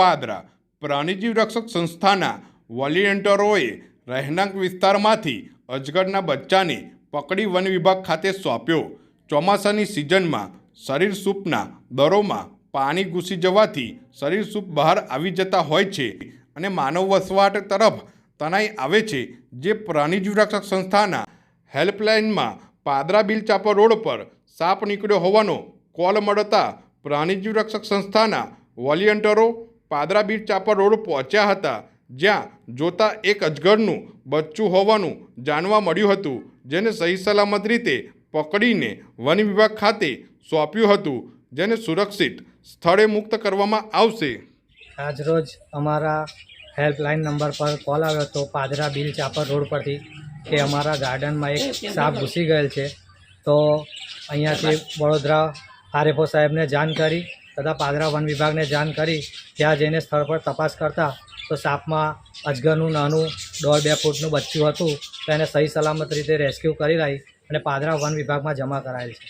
પાદરા પ્રાણીજીવ રક્ષક સંસ્થાના વોલિયન્ટરોએ રહેણાંક વિસ્તારમાંથી અજગરના બચ્ચાને પકડી વન વિભાગ ખાતે સોંપ્યો. ચોમાસાની સિઝનમાં શરીર સૂપના દરોમાં પાણી ઘૂસી જવાથી શરીર સૂપ બહાર આવી જતા હોય છે અને માનવ વસવાટ તરફ તણાઈ આવે છે, જે પ્રાણીજીવ રક્ષક સંસ્થાના હેલ્પલાઇનમાં પાદરા બિલ ચાપર રોડ પર સાપ નીકળ્યો હોવાનો કોલ મળતા પ્રાણીજીવ રક્ષક સંસ્થાના વોલિયન્ટરો પાદરા બીચ ચાપર રોડ પહોંચ્યા હતા. જ્યાં જોતા એક અજગરનું બચ્ચું હોવાનું જાણવા મળ્યું હતું, જેને સહી સલામત રીતે પકડીને વન વિભાગ ખાતે સોંપ્યું હતું, જેને સુરક્ષિત સ્થળે મુક્ત કરવામાં આવશે. આજરોજ અમારા હેલ્પલાઇન નંબર પર કોલ આવ્યો હતો પાદરા બિલ ચાપર રોડ પરથી કે અમારા ગાર્ડનમાં એક સાપ ઘૂસી ગયેલ છે. તો અહીંયાથી વડોદરા આરએફઓ સાહેબને જાણ કરી તથા પાદરા વન વિભાગને જાણ કરી ત્યાં જઈને સ્થળ પર તપાસ કરતા તો સાપમાં અજગરનું નાનું દોઢ બે ફૂટનું બચ્ચું હતું, તો એને સહી સલામત રીતે રેસ્ક્યુ કરી લાવી અને પાદરા વન વિભાગમાં જમા કરાયેલ છે.